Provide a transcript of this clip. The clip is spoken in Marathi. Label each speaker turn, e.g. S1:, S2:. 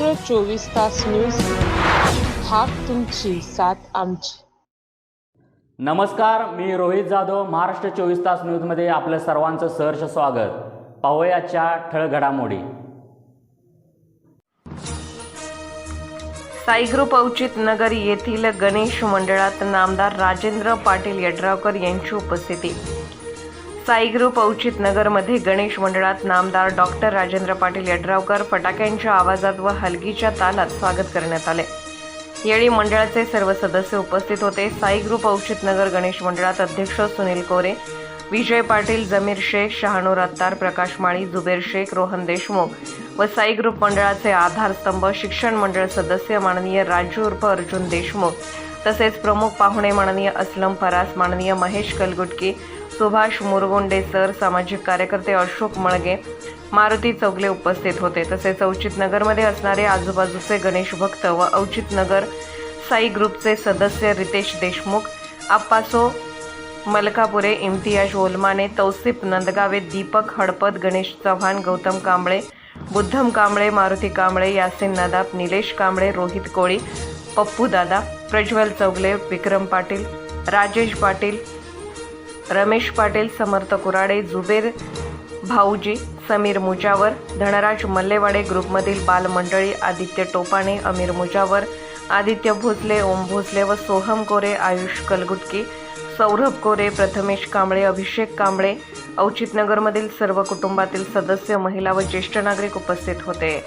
S1: महाराष्ट्र चोवीस तास न्यूज हाक तुमची साथ आमची.
S2: नमस्कार मी रोहित जाधव महाराष्ट्र चोवीस तास न्यूजमध्ये आपलं सर्वांचं सहर्ष स्वागत. पाहूयाच्या ठळ घडामोडी.
S3: साई ग्रुप औचित नगर येथील गणेश मंडळात नामदार राजेंद्र पाटील यड्रावकर यांची उपस्थिती. साई ग्रुप औचित नगरमध्ये गणेश मंडळात नामदार डॉक्टर राजेंद्र पाटील यड्रावकर फटाक्यांच्या आवाजात व हलगीच्या तालात स्वागत करण्यात आले. यावेळी मंडळाचे सर्व सदस्य उपस्थित होते. साई ग्रुप औचित नगर गणेश मंडळात अध्यक्ष सुनील कोरे विजय पाटील जमीर शेख शहानूर अत्तार प्रकाश माळी जुबेर शेख रोहन देशमुख व साई ग्रुप मंडळाचे आधारस्तंभ शिक्षण मंडळ सदस्य माननीय राजू उर्फ अर्जुन देशमुख तसेच प्रमुख पाहुणे माननीय असलम फरास माननीय महेश कलगुटकी सुभाष मुरगुंडे सर सामाजिक कार्यकर्ते अशोक मळगे मारुती चौगले उपस्थित होते. तसेच औचित नगरमध्ये असणारे आजूबाजूचे गणेश भक्त व औचित नगर साई ग्रुपचे सदस्य रितेश देशमुख आप्पासो मलकापुरे इम्तियाज ओलमाने तौसिफ नंदगावे दीपक हडपत गणेश चव्हाण गौतम कांबळे बुद्धम कांबळे मारुती कांबळे यासिन नदाब निलेश कांबळे रोहित कोळी पप्पू दादा प्रज्वल चौगले विक्रम पाटील राजेश पाटील रमेश पाटील समर्थ कुराडे जुबेर भाऊजी समीर मुजावर धनराज मल्लेवाडे ग्रुपमधील बालमंडळी आदित्य टोपाणे अमीर मुजावर आदित्य भोसले ओम भोसले व सोहम कोरे आयुष कलगुटकी सौरभ कोरे प्रथमेश कांबळे अभिषेक कांबळे औचितनगरमधील सर्व कुटुंबातील सदस्य महिला व ज्येष्ठ नागरिक उपस्थित होते.